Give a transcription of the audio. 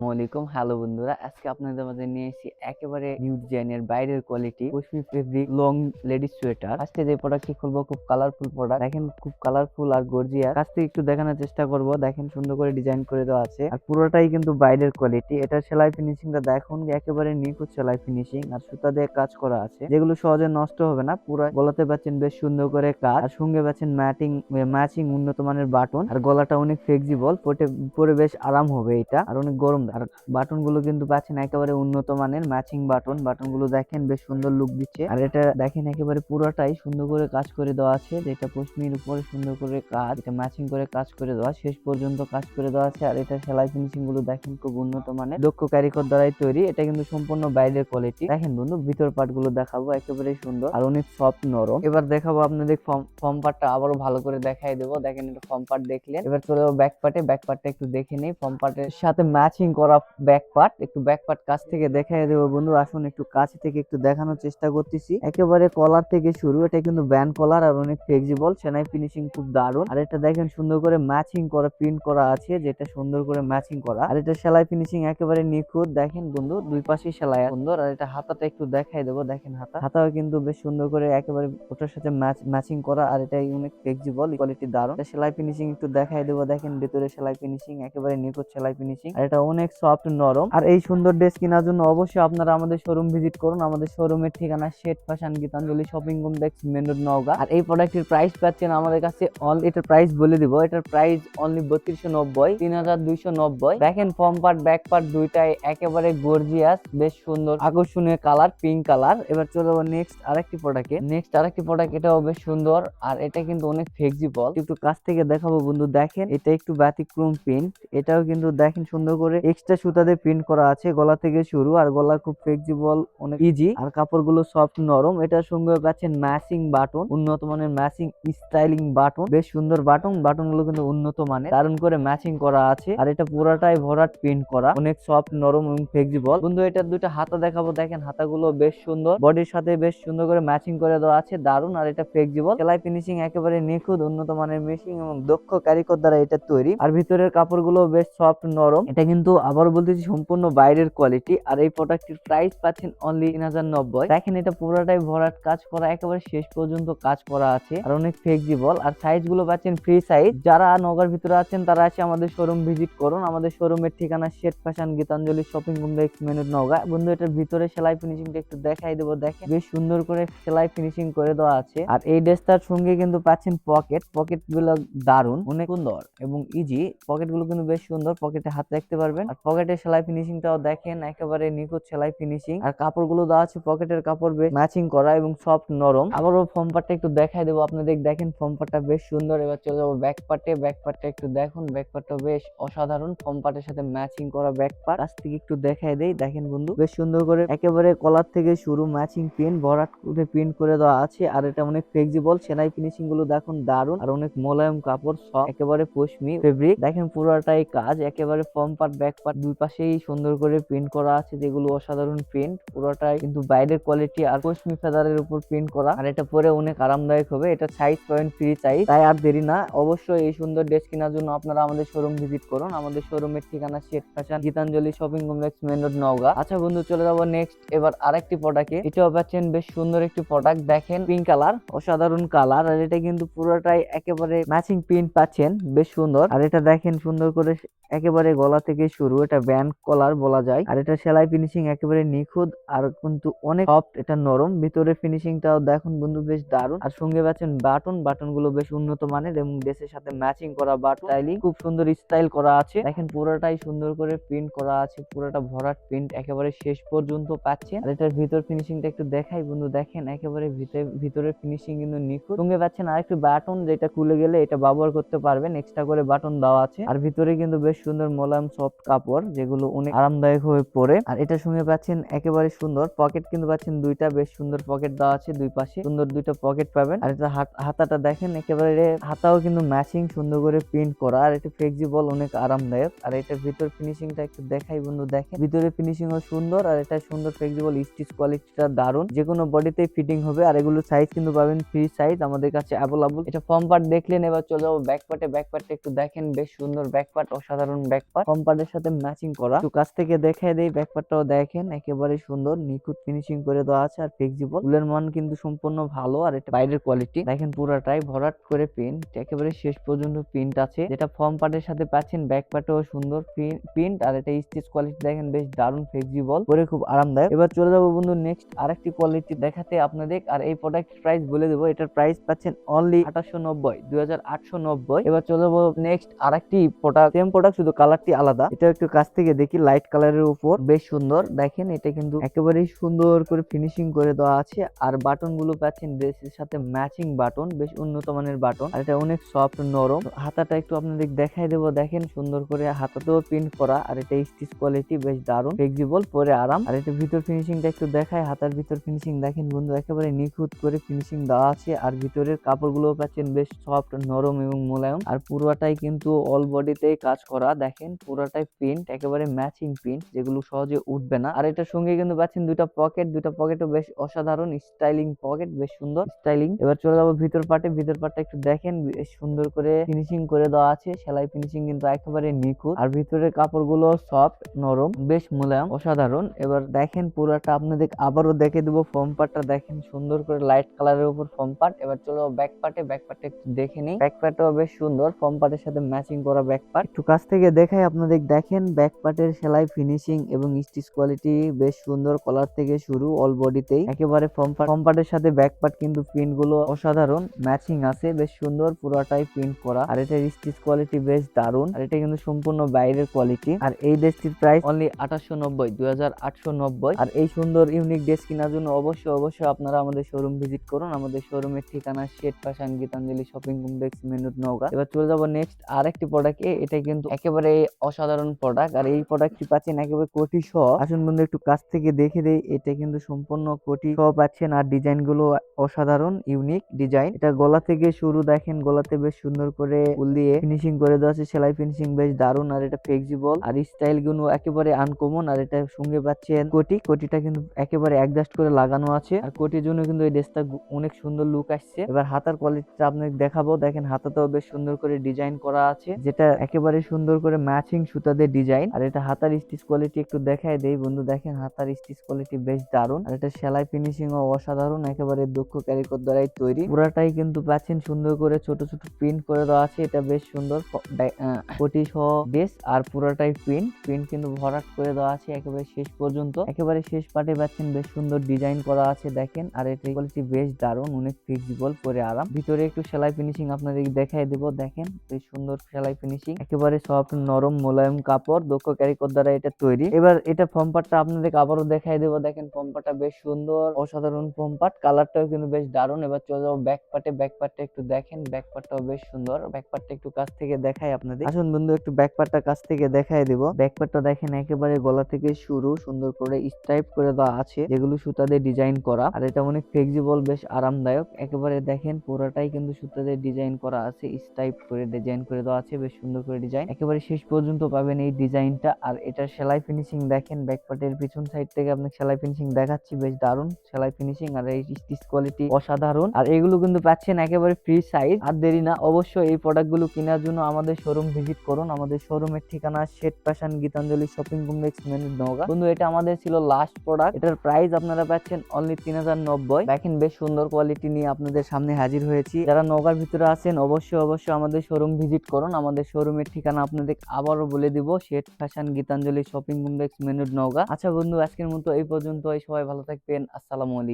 আসসালামাইকুম হ্যালো বন্ধুরা, আজকে আপনাদের মাঝে নিয়ে এসেছি একেবারে নিউ ডিজাইনের বাইরের কোয়ালিটি পশমি ফেব্রিক লং লেডিস সোয়েটার আজকে যে প্রোডাক্টটি খুলবো, খুব কালারফুল প্রোডাক্ট দেখেন, খুব কালারফুল আর গর্জিয়াস কাছ থেকে একটু দেখানোর চেষ্টা করব। দেখেন, সুন্দর করে ডিজাইন করে দেওয়া আছে। আর পুরোটাই কিন্তু বাইরের কোয়ালিটি এটা সেলাই ফিনিশিংটা দেখুন, একেবারে নিখুঁত সেলাই ফিনিশিং আর সুতা দিয়ে কাজ করা আছে। যেগুলো সহজে নষ্ট হবে না। পুরো গলাতে পাচ্ছেন বেশ সুন্দর করে কাজ। আর সঙ্গে পাচ্ছেন ম্যাটিং ম্যাচিং উন্নত মানের বাটন। আর গলাটা অনেক ফ্লেক্সিবল পরে বেশ আরাম হবে এটা। আর অনেক গরম আর বাটনগুলো কিন্তু পাচ্ছেন একেবারে উন্নত মানের ম্যাচিং বাটন। বাটনগুলো দেখেন বেশ সুন্দর লুক দিচ্ছে। আর এটা দেখেন একেবারে পুরোটাই সুন্দর করে কাজ করে দেওয়া আছে। যেটা পশমির উপরে সুন্দর করে কাজ, এটা ম্যাচিং করে কাজ করে দেওয়া, শেষ পর্যন্ত কাজ করে দেওয়া আছে। আর এটা সেলাই ফিনিশিংগুলো দেখেন খুব উন্নত মানের। দক্ষ কারিগর দ্বারাই তৈরি। এটা কিন্তু সম্পূর্ণ বাইরের কোয়ালিটি দেখেন বন্ধু, ভিতর পার্টগুলো দেখাবো একেবারে সুন্দর। আর অনেক সফট নরম। এবার দেখাবো আপনাদের ফর্ম পার্টটা আবারও ভালো করে দেখাই দেবো। দেখেন এটা ফর্ম পার্ট দেখলেন। এবার চলে যাব ব্যাক পার্টে ব্যাক পার্টটা একটু দেখে নেই। ফর্ম পার্টের সাথে ম্যাচিং করা ব্যাক পার্ট একটু ব্যাক পার্ট কাছ থেকে দেখাই দেবো বন্ধু। আসুন একটু কাছ থেকে একটু দেখানোর চেষ্টা করতেছি। একেবারে কলার থেকে শুরু, এটা কিন্তু ব্যান্ড কলার আর অনেক ফ্লেক্সিবল সেনাই ফিনিশিং খুব দারুণ। আর এটা দেখেন সুন্দর করে ম্যাচিং করা প্রিন্ট করা আছে, যেটা সুন্দর করে ম্যাচিং করা। আর এটা সেলাই ফিনিশিং একেবারে নিখুঁত। দেখেন বন্ধু, দুই পাশেই সেলাই সুন্দর, আর এটা হাতাটা একটু দেখাই দেবো, দেখেন হাতা। হাতাও কিন্তু বেশ সুন্দর করে একেবারে ওটার সাথে ম্যাচ করা, আর এটা অনেক ফ্লেক্সিবল কোয়ালিটি দারুণ। সেলাই ফিনিশিং একটু দেখাই দেবো, দেখেন ভেতরে সেলাই ফিনিশিং একেবারে নিখুঁত সেলাই ফিনিশিং আর এটা অনেক সফট নরম। আর এই সুন্দর ড্রেস কেনার জন্য অবশ্যই আপনারা আমাদের শোরুম ভিজিট করুন। আমাদের শোরুমের ঠিকানা Seth fashion Gitanjali shopping complex main road Naogaon. আর এই প্রোডাক্টের প্রাইস পাচ্ছেন আমাদের কাছে অল এটার প্রাইস বলে দিব। এটার প্রাইস অনলি বত্রিশশো নব্বই, তিন হাজার দুইশো নব্বই। দেখেন ফর্ম পার্ট ব্যাক পার্ট দুইটাই একেবারে গর্জিয়াস বেশ সুন্দর, আকর্ষণীয় কালার পিঙ্ক কালার এবার চলে যাব নেক্সট আরেকটি প্রোডাক্টে নেক্সট আরেকটি প্রোডাক্ট এটাও বেশ সুন্দর, আর এটা কিন্তু অনেক ফ্লেক্সিবল একটু কাছ থেকে দেখাবো বন্ধু, দেখেন, এটা একটু ব্যতিক্রম প্রিন্ট এটাও কিন্তু দেখেন সুন্দর করে এক্সট্রা সুতা দিয়ে প্রিন্ট করা আছে গলা থেকে শুরু আর গলা খুব ফ্লেক্সিবল অনেক ইজি আর কাপড়গুলো সফট নরম এটার সঙ্গে পাচ্ছেন ম্যাচিং বাটন উন্নত মানের ম্যাচিং স্টাইলিং বাটন বেশ সুন্দর বাটন বাটনগুলো কিন্তু উন্নত মানের দারুণ করে ম্যাচিং করা আছে আর এটা পুরাটাই ভরাট প্রিন্ট করা অনেক সফট নরম এবং ফ্লেক্সিবল বন্ধু এটার দুইটা হাতা দেখাবো দেখেন হাতাগুলো বেশ সুন্দর বডির সাথে বেশ সুন্দর করে ম্যাচিং করে দেওয়া আছে দারুণ আর এটা ফ্লেক্সিবল সেলাই ফিনিশিং একেবারে নিখুঁত উন্নত মানের মেশিন এবং দক্ষ কারিগর দ্বারা এটা তৈরি আর ভিতরের কাপড়গুলো বেশ সফট নরম এটা কিন্তু আবার বলতেছি সম্পূর্ণ বাইরের কোয়ালিটি আর এই প্রোডাক্টটির প্রাইস পাচ্ছেন অনলি তিন হাজার নব্বই। দেখেন এটা পুরোটাই ভরাট কাজ করা, একেবারে শেষ পর্যন্ত কাজ করা আছে, আর অনেক ফ্লেক্সিবল আর সাইজগুলো পাচ্ছেন ফ্রি সাইজ যারা নগর ভিতরে আছেন, তারা আছে আমাদের শোরুম ভিজিট করুন। আমাদের শোরুমের ঠিকানা Seth fashion Gitanjali shopping complex মেনুর নগা। বন্ধু এটার ভিতরে সেলাই ফিনিশিংটা একটু দেখাই দেবো, দেখেন। বেশ সুন্দর করে সেলাই ফিনিশিং করে দেওয়া আছে। আর এই ড্রেসটার সঙ্গে কিন্তু পাচ্ছেন পকেট পকেটগুলো দারুণ অনেক সুন্দর এবং ইজি পকেটগুলো কিন্তু বেশ সুন্দর পকেটে হাত রাখতে পারবেন। আর পকেটের সেলাই ফিনিশিংটাও দেখেন, একেবারে নিখুঁত সেলাই ফিনিশিং আর কাপড়গুলো দেওয়া আছে পকেটের কাপড় বেশ ম্যাচিং করা এবং সফট নরম। আবারও ফর্ম পার্টটা একটু দেখাই দেবো আপনাদের। দেখেন ফর্ম পার্টটা বেশ সুন্দর। এবার চলে যাব ব্যাক পার্টে ব্যাক পার্টটা একটু দেখুন। ব্যাক পার্টটা বেশ অসাধারণ। ফর্ম পার্টের সাথে ম্যাচিং করা ব্যাক পার্ট কাছ থেকে একটু দেখাই দেই। দেখেন বন্ধু, বেশ সুন্দর করে একেবারে কলার থেকে শুরু ম্যাচিং প্রিন্ট ভরাট করে প্রিন্ট করে দেওয়া আছে। আর এটা অনেক ফ্লেক্সিবল সেলাই ফিনিশিংগুলো দেখুন দারুণ আর অনেক মোলায়েম কাপড় সব একেবারে পশমি ফেব্রিক দেখেন পুরোটাই কাজ। একেবারে ফর্ম পার্ট ব্যাক দুই পাশেই সুন্দর করে প্রিন্ট করা আছে যেগুলো অসাধারণ প্রিন্ট পুরোটাই কিন্তু বাইরের কোয়ালিটি আর পশমি ফেদারের উপর প্রিন্ট করা। আর এটা পরে অনেক আরামদায়ক হবে, এটা সাইজ পয়েন্ট ফ্রি সাইজ তাই আর দেরি না। অবশ্যই এই সুন্দর ড্রেস কেনার জন্য আপনারা আমাদের শোরুম ভিজিট করুন। আমাদের শোরুমের ঠিকানা Seth fashion Gitanjali shopping complex main road Naogaon. আচ্ছা বন্ধু, চলে যাব নেক্সট এবার আরেকটি প্রোডাক্টে এটাও পাচ্ছেন বেশ সুন্দর একটি প্রোডাক্ট দেখেন পিঙ্ক কালার অসাধারণ কালার আর এটা কিন্তু পুরোটাই একেবারে ম্যাচিং প্রিন্ট পাচ্ছেন, বেশ সুন্দর। আর এটা দেখেন সুন্দর করে একেবারে গলা থেকে শুরু, এটা ব্যান্ড কলার বলা যায়। আর এটা সেলাই ফিনিশিং একেবারে নিখুঁত, আর কিন্তু অনেক সফট এটা নরম। ভিতরে ফিনিশিংটাও দেখুন বন্ধু, বেশ দারুণ। আর সঙ্গে পাচ্ছেন বাটন বাটনগুলো বেশ উন্নত মানের এবং ড্রেসের সাথে ম্যাচিং করা বাটন স্টাইলিং খুব সুন্দর স্টাইল করা আছে। দেখেন পুরোটাই সুন্দর করে প্রিন্ট করা আছে, পুরোটা ভরাট প্রিন্ট একেবারে শেষ পর্যন্ত পাচ্ছেন আর এটার ভিতর ফিনিশিংটা একটু দেখাই বন্ধু, দেখেন একেবারে ভিতরে ফিনিশিং কিন্তু নিখুঁত। সঙ্গে পাচ্ছেন আরেকটি বাটন যেটা খুলে গেলে এটা ব্যবহার করতে পারবেন এক্সট্রা করে বাটন দেওয়া আছে। আর ভিতরে কিন্তু বেশ সুন্দর মোলায়েম সফট কাপড়, যেগুলো অনেক আরামদায়ক হয়ে পড়ে। আর এটার সঙ্গে পাচ্ছেন একেবারে সুন্দর। পকেট কিন্তু পাচ্ছেন দুইটা, বেশ সুন্দর পকেট দেওয়া আছে দুই পাশে। সুন্দর দুইটা পকেট পাবেন। আর এটা হাত- হাতাটা দেখেন, একেবারে হাতাও কিন্তু ম্যাচিং, সুন্দর করে প্রিন্ট করা। আর এটা ফ্লেক্সিবল অনেক আরামদায়ক। আর এটার ভিতর ফিনিশিংটা একটু দেখাই বন্ধু, দেখেন। ভিতরে ফিনিশিং ও সুন্দর, আর এটা সুন্দর ফ্লেক্সিবল স্টিচ কোয়ালিটিটা দারুণ। যে কোনো বডিতেই ফিটিং হবে, আর এগুলো সাইজ কিন্তু পাবেন ফ্রি সাইজ আমাদের কাছে অ্যাভেলেবল এটা ফর্ম পার্ট দেখলেন এবার চলে যাব ব্যাক পার্টে ব্যাক পার্টটা একটু দেখেন, বেশ সুন্দর ব্যাক পার্ট অসাধারণ অসাধারণ ব্যাকপার্ট কম্পার্টের সাথে ম্যাচিং করা। তো কাছ থেকে দেখে দেই ব্যাকপার্টটাও দেখেন, একেবারে সুন্দর, নিখুঁত ফিনিশিং করে দেওয়া আছে আর ফ্লেক্সিবল ফুলের মান কিন্তু সম্পূর্ণ ভালো আর এটা বাইরের কোয়ালিটি দেখেন পুরাটাই ভরাট করে প্রিন্ট একেবারে শেষ পর্যন্ত প্রিন্ট আছে। যেটা ফর্ম পার্টের সাথে পাচ্ছেন ব্যাক পার্টেও সুন্দর প্রিন্ট আর এটা স্টিচ কোয়ালিটি দেখেন বেশ দারুণ ফ্লেক্সিবল পরে খুব আরামদায়ক। এবার চলে যাব বন্ধু নেক্সট আরেকটি কোয়ালিটি দেখাতে আপনাদের, আর এই প্রোডাক্ট প্রাইস বলে দেবো, এটার প্রাইস পাচ্ছেন অনলি আঠাশশো নব্বই, দুই এবার চলে যাব নেক্সট আরেকটি প্রোডাক্ট সেম প্রোডাক্ট শুধু কালারটি আলাদা। এটা একটু কাছ থেকে দেখি লাইট কালারের উপর। বেশ সুন্দর। দেখেন, এটা কিন্তু একেবারেই সুন্দর করে ফিনিশিং করে দেওয়া আছে। আর বাটনগুলো পাচ্ছেন ড্রেসের সাথে ম্যাচিং বাটন বেশ উন্নত মানের বাটন আর এটা অনেক সফট নরম। হাতাটা একটু আপনাদের দেখাই দেবো। দেখেন, সুন্দর করে হাতাতেও প্রিন্ট করা। আর এটা স্টিচ কোয়ালিটি বেশ দারুণ। ফ্লেক্সিবল পরে আরাম। আর এটা ভিতর ফিনিশিংটা একটু দেখায় হাতার ভিতর ফিনিশিং দেখেন বন্ধু একেবারে নিখুঁত করে ফিনিশিং দেওয়া আছে। আর ভিতরের কাপড়গুলো পাচ্ছেন বেশ সফট নরম এবং মোলায়েম। আর পুরোটাই কিন্তু অল বডিতেই কাজ করা। দেখেন পুরোটাই প্রিন্ট একেবারে ম্যাচিং প্রিন্ট যেগুলো সহজে উঠবে না। আর এটার সঙ্গে কিন্তু পাচ্ছেন দুইটা পকেট দুইটা পকেটও বেশ অসাধারণ স্টাইলিং পকেট বেশ সুন্দর স্টাইলিং এবার চলে যাব ভিতর পার্টে ভিতর পার্টটা একটু দেখেন, বেশ সুন্দর করে ফিনিশিং করে দেওয়া আছে। সেলাই ফিনিশিং কিন্তু একেবারে নিখুঁত। আর ভিতরের কাপড়গুলো সফট নরম, বেশ মোলায়েম, অসাধারণ। এবার দেখেন পুরোটা আপনাদের আবারও দেখে দেবো ফর্ম পার্টটা দেখেন সুন্দর করে লাইট কালারের উপর ফর্ম পার্ট এবার চলো ব্যাক পার্টে ব্যাক পার্টে একটু দেখে নিই। ব্যাক পার্টটাও বেশ সুন্দর ফর্ম পার্টের সাথে ম্যাচিং করা ব্যাক পার্ট একটু কাছ থেকে দেখাই আপনাদের, দেখেন ব্যাক পার্টের সেলাই ফিনিশিং এবং স্টিচ কোয়ালিটি বেশ সুন্দর কলার থেকে শুরু অল বডিতেই একেবারে ফর্ম পার্টের সাথে ব্যাক পার্ট কিন্তু প্রিন্টগুলো অসাধারণ ম্যাচিং আছে, বেশ সুন্দর পুরোটাই প্রিন্ট করা। আর এটার স্টিচ কোয়ালিটি বেশ দারুণ, আর এটা কিন্তু সম্পূর্ণ বাইরের কোয়ালিটি আর এই ড্রেসটির প্রাইস অনলি আঠাশশো নব্বই দুই আর এই সুন্দর ইউনিক ড্রেস কেনার জন্য অবশ্যই অবশ্যই আপনারা আমাদের শোরুম ভিজিট করুন। আমাদের শোরুমের ঠিকানা শেট গীতাঞ্জলি শপিং কমপ্লেক্স মেনুট নওগাঁ। এবার চলে যাব নেক্সট আরেকটি প্রোডাক্ট এটা কিন্তু একেবারে অসাধারণ প্রোডাক্ট আর এই প্রোডাক্টটি পাচ্ছেন একেবারে কোটি সহ আসুন বন্ধু একটু কাছ থেকে দেখে দেই, এটা কিন্তু সম্পূর্ণ কোটি সহ পাচ্ছেন, আর ডিজাইনগুলো অসাধারণ ইউনিক ডিজাইন এটা গলা থেকে শুরু, দেখেন গলাতে বেশ সুন্দর করে ফুল দিয়ে ফিনিশিং করে দেওয়া আছে, সেলাই ফিনিশিং বেশ দারুণ, আর এটা ফ্লেক্সিবল আর স্টাইলগুলো একেবারে আনকমন আর এটা সঙ্গে পাচ্ছেন কোটি। কোটিটা কিন্তু একেবারে অ্যাডজাস্ট করে লাগানো আছে, আর কোটির জন্য কিন্তু এই ড্রেসটা অনেক সুন্দর লুক আসছে। এবার হাতার কোয়ালিটিটা আপনাকে দেখাবো, দেখেন হাতাতেও বেশ সুন্দর করে ডিজাইন করা আছে, যেটা একেবারে সুন্দর করে ম্যাচিং সুতাদের ডিজাইন আর এটা হাতার স্টিচ কোয়ালিটি একটু দেখাই দেই। বন্ধু, দেখেন হাতার স্টিচ কোয়ালিটি বেশ দারুণ। আর এটা সেলাই ফিনিশিং ও অসাধারণ, একেবারে দক্ষ ক্যারিকর দ্বারাই তৈরি। পুরাটাই কিন্তু পাচ্ছেন সুন্দর করে ছোট ছোট প্রিন্ট করে দেওয়া আছে। এটা বেশ সুন্দর কোটি সহ ড্রেস আর পুরাটাই প্রিন্ট প্রিন্ট কিন্তু ভরাট করে দেওয়া আছে একেবারে শেষ পর্যন্ত। একেবারে শেষ পার্টে পাচ্ছেন বেশ সুন্দর ডিজাইন করা আছে, দেখেন। আর এটা কোয়ালিটি বেশ দারুণ, অনেক ফ্লেক্সিবল পরে আরাম। ভিতরে একটু সেলাই ফিনিশিং আপনাদের দেখাই দেবো। দেখেন, বেশ সুন্দর সেলাই ফিনিশিং একেবারে সফট নরম মোলায়েম কাপড়, দক্ষ ক্যারিকর দ্বারা এটা তৈরি। এবার এটা ফর্ম পার্টটা আপনাদের আবারও দেখাই দেবো। দেখেন ফর্ম পার্টটা বেশ সুন্দর, অসাধারণ ফর্ম পার্ট কালারটাও কিন্তু বেশ দারুণ। এবার চলে যাব ব্যাক পার্টে ব্যাক পার্টটা একটু দেখেন ব্যাক পার্টটাও বেশ সুন্দর। ব্যাক পার্টটা একটু কাছ থেকে দেখাই আপনাদের। আসুন বন্ধু, একটু ব্যাক পার্টটা কাছ থেকে দেখাই দেবো। ব্যাক পার্টটা দেখেন, একেবারে গলা থেকে শুরু, সুন্দর করে স্ট্রাইপ করে দেওয়া আছে। যেগুলো সুতা দিয়ে ডিজাইন করা। আর এটা অনেক ফ্লেক্সিবল বেশ আরামদায়ক। একেবারে দেখেন, পুরোটাই কিন্তু সুতা দিয়ে ডিজাইন করা আছে। স্ট্রাইপ করে ডিজাইন করে দেওয়া আছে। বেশ সুন্দর করে ডিজাইন একেবারে শেষ পর্যন্ত পাবেন এই ডিজাইনটা। আর এটা সেলাই ফিনিশিং দেখেন ব্যাক পার্টের পিছন সাইড থেকে আপনাকে সেলাই ফিনিশিং দেখাচ্ছি, বেশ দারুণ সেলাই ফিনিশিং আর এই স্টিচ কোয়ালিটি অসাধারণ। আর এগুলো কিন্তু পাচ্ছেন একেবারে ফ্রি সাইজ আর দেরি না, অবশ্যই এই প্রোডাক্টগুলো কেনার জন্য আমাদের শোরুম ভিজিট করুন। আমাদের শোরুমের ঠিকানা Seth fashion Gitanjali shopping complex menu Naogaon. বন্ধু, এটা আমাদের ছিল লাস্ট প্রোডাক্ট এটার প্রাইস আপনারা পাচ্ছেন অনলি তিন হাজার নব্বই। দেখেন বেশ সুন্দর কোয়ালিটি নিয়ে আপনাদের সামনে হাজির হয়েছি। যারা নওগাঁর ভিতরে আছেন, অবশ্যই অবশ্যই আমাদের শোরুম ভিজিট করুন। আমাদের শোরুমের ঠিকানা আপনাদের আবারও বলে দিব Seth fashion Gitanjali shopping complex মেনুড নৌকা আচ্ছা বন্ধু, আজকের মতো এই পর্যন্ত সবাই ভালো থাকবেন। আসসালামু আলাইকুম।